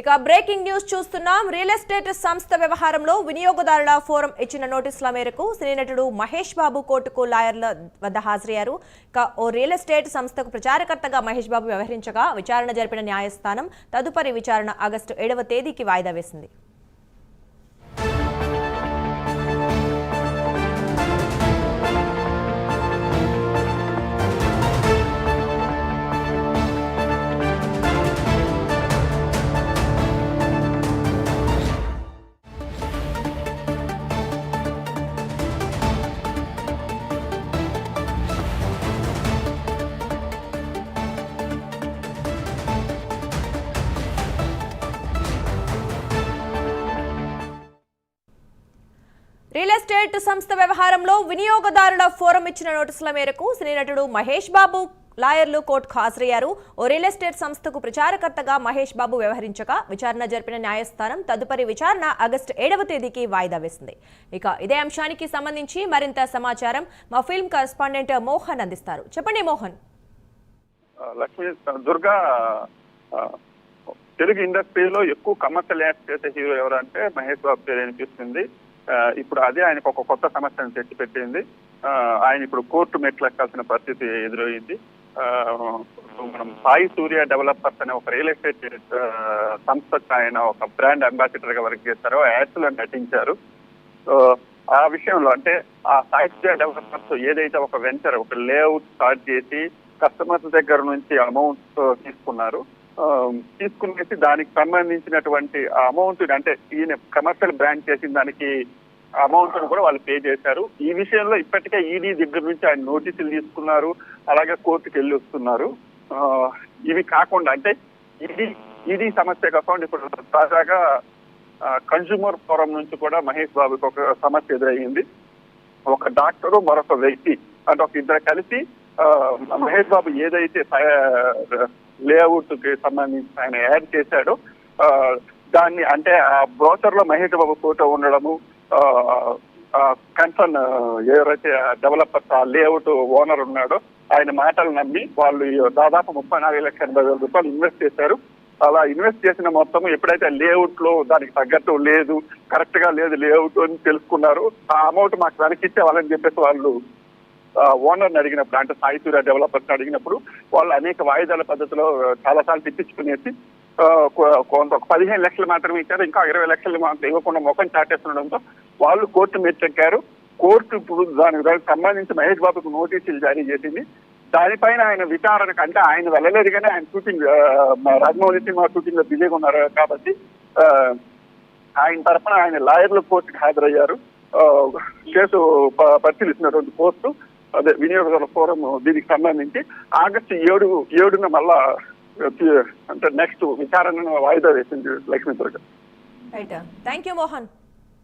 ఇక breaking news చూస్తున్నాం. Real estate సంస్థ వ్యవహారంలో వినియోగదారుల ఫోరం ఇచ్చిన నోటీసుల మేరకు సినీ నటుడు మహేష్ బాబు కోర్టుకు లాయర్ల వద్ద హాజరయ్యారు. ఇక ఓ రియల్ ఎస్టేట్ సంస్థకు ప్రచారకర్తగా మహేష్ బాబు వ్యవహరించగా విచారణ జరిపిన న్యాయస్థానం తదుపరి విచారణ ఆగస్టు ఏడవ తేదీకి వాయిదా వేసింది. రియల్ ఎస్టేట్ సంస్థ వ్యవహారంలో వినియోగదారుల ఫోరం ఇచ్చిన నోటీసుల మేరకు సినీ నటుడు మహేష్ బాబు లాయర్లు కోర్టుకు హాజరయ్యారు. ఓ రియల్ ఎస్టేట్ సంస్థకు ప్రచారకర్తగా మహేష్ బాబు వ్యవహరించగా విచారణ జరిపిన న్యాయస్థానం తదుపరి విచారణ ఆగస్టు ఏడవ తేదీకి వాయిదా వేసింది. ఇక ఇదే అంశానికి సంబంధించి మరింత సమాచారం మా ఫిల్మ్ కరస్పాండెంట్ మోహన్ అందిస్తారు. చెప్పండి మోహన్. దుర్గా తెలుగు ఇండస్ట్రీలో ఎక్కువ కమర్షియల్ యాక్ట్ చేసే హీరో ఎవరంటే మహేష్ బాబు పేరు అనిపిస్తుంది ఇప్పుడు అదే ఆయనకు ఒక కొత్త సమస్యను తెచ్చిపెట్టింది. ఆ, ఆయన ఇప్పుడు కోర్టు మెట్లు ఎక్కాల్సిన పరిస్థితి ఎదురయ్యింది ఆ, మనం సాయి సూర్య డెవలపర్స్ అనే ఒక రియల్ ఎస్టేట్ సంస్థకు ఆయన ఒక బ్రాండ్ అంబాసిడర్గా వర్క్ చేశారు. యాడ్స్లో నటించారు. ఆ విషయంలో అంటే ఆ సాహిత్య డెవలపర్స్ ఏదైతే ఒక వెంచర్ ఒక లేఅవుట్ స్టార్ట్ చేసి కస్టమర్స్ దగ్గర నుంచి అమౌంట్ తీసుకున్నారు. తీసుకునేసి దానికి సంబంధించినటువంటి అమౌంట్ అంటే ఈయన కమర్షియల్ బ్రాండ్ చేసిన దానికి అమౌంట్ కూడా వాళ్ళు పే చేశారు. ఈ విషయంలో ఇప్పటికే ఈడీ దగ్గర నుంచి ఆయన నోటీసులు తీసుకున్నారు. అలాగే కోర్టుకి వెళ్ళి వస్తున్నారు. ఇవి కాకుండా అంటే ఈడీ ఈడీ సమస్య కాకుండా ఇప్పుడు తాజాగా కన్స్యూమర్ ఫోరం నుంచి కూడా మహేష్ బాబుకి ఒక సమస్య ఎదురయ్యింది ఒక డాక్టరు మరొక వ్యక్తి అంటే ఒక ఇద్దరు కలిసి మహేష్ బాబు ఏదైతే లేఅవుట్కి సంబంధించి ఆయన యాడ్ చేశాడో ఆ, దాన్ని అంటే ఆ బ్రోచర్లో మహేష్ బాబు ఫోటో ఉండడము కన్సర్న్ ఎవరైతే డెవలపర్స్ ఆ లేఅవుట్ ఓనర్ ఉన్నాడో ఆయన మాటలు నమ్మి వాళ్ళు దాదాపు ముప్పై నాలుగు లక్షల ఎనభై వేల రూపాయలు ఇన్వెస్ట్ చేశారు. అలా ఇన్వెస్ట్ చేసిన మొత్తం ఎప్పుడైతే లేఅవుట్లో దానికి తగ్గట్టు లేదు కరెక్ట్గా లేదు లేఅవుట్ అని తెలుసుకున్నారు ఆ అమౌంట్ మాకు వెనక్కి ఇచ్చేవాళ్ళని చెప్పేసి వాళ్ళు ఓనర్ని అడిగినప్పుడు అంటే సాయి సూర్య డెవలపర్స్ అడిగినప్పుడు వాళ్ళు అనేక వాయిదాల పద్ధతిలో చాలా సార్లు తిప్పించుకునేసి కొంత ఒక పదిహేను లక్షలు మాత్రమే ఇచ్చారు. ఇంకా ఇరవై లక్షలు మాత్రం ఇవ్వకుండా ముఖం చాటేస్తుండడంతో వాళ్ళు కోర్టు మెచ్చెక్కారు కోర్టు ఇప్పుడు దానికి సంబంధించి మహేష్ బాబుకు నోటీసులు జారీ చేసింది. దానిపైన ఆయన విచారణకు అంటే ఆయన వెళ్ళలేదు కానీ ఆయన షూటింగ్ మా రాజమౌళి సినిమా షూటింగ్లో బిజీగా ఉన్నారు కాబట్టి ఆ, ఆయన తరఫున ఆయన లాయర్లు కోర్టుకు హాజరయ్యారు. కేసు పరిశీలిస్తున్నటువంటి కోర్టు అదే వినియోగదారుల ఫోరం దీనికి సంబంధించి ఆగస్టు ఏడు ఏడున మళ్ళా అంటే నెక్స్ట్ విచారణను వాయిదా వేసింది Lakshmi Durga. Thank you Mohan